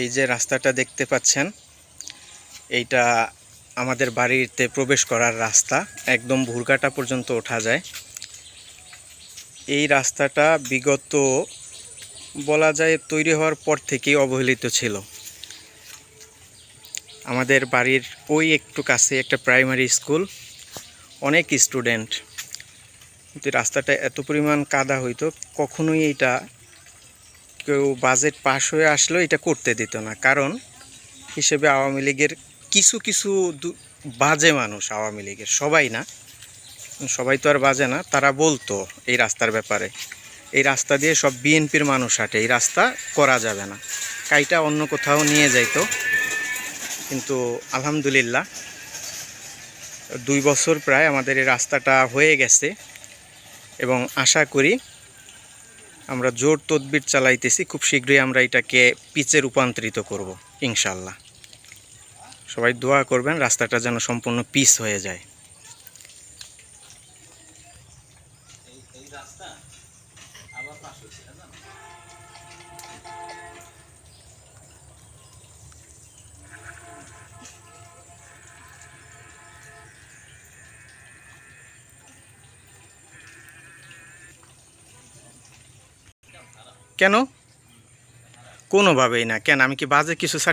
এই যে রাস্তাটা দেখতে পাচ্ছেন, এইটা আমাদের বাড়িতে প্রবেশ করার রাস্তা। একদম ভুরকাটা পর্যন্ত ওঠা যায়। এই রাস্তাটা বিগত, বলা যায় তৈরি হওয়ার পর থেকেই অবহেলিত ছিল। আমাদের বাড়ির ওই একটু কাছে একটা প্রাইমারি স্কুল। অনেক স্টুডেন্ট। রাস্তাটা এত পরিমাণ কাদা হইতো, কখনোই এটা কেউ বাজেট পাশ হয়ে আসলেও এটা করতে দিত না। কারণ হিসেবে আওয়ামী লীগের কিছু কিছু বাজে মানুষ আওয়ামী লীগের, সবাই না। সবাই তো আর বাজে না, তারা বলতো এই রাস্তার ব্যাপারে। এই রাস্তা দিয়ে সব বিএনপির মানুষ হাঁটে, এই রাস্তা করা যাবে না। কাইটা অন্য কোথাও নিয়ে যাইতো। কিন্তু আলহামদুলিল্লাহ, দুই বছর প্রায় আমাদের এই রাস্তাটা হয়ে গেছে। এবং আশা করি আমরা জোর তদবির চালাইতেছি, খুব শীঘ্রই আমরা এটাকে পিচে রূপান্তরিত করব ইনশাল্লাহ সবাই দোয়া করবেন, রাস্তাটা যেন সম্পূর্ণ পিস হয়ে যায়। কেন? কোনোভাবেই না। কেন? আমি কি বাজে কিছু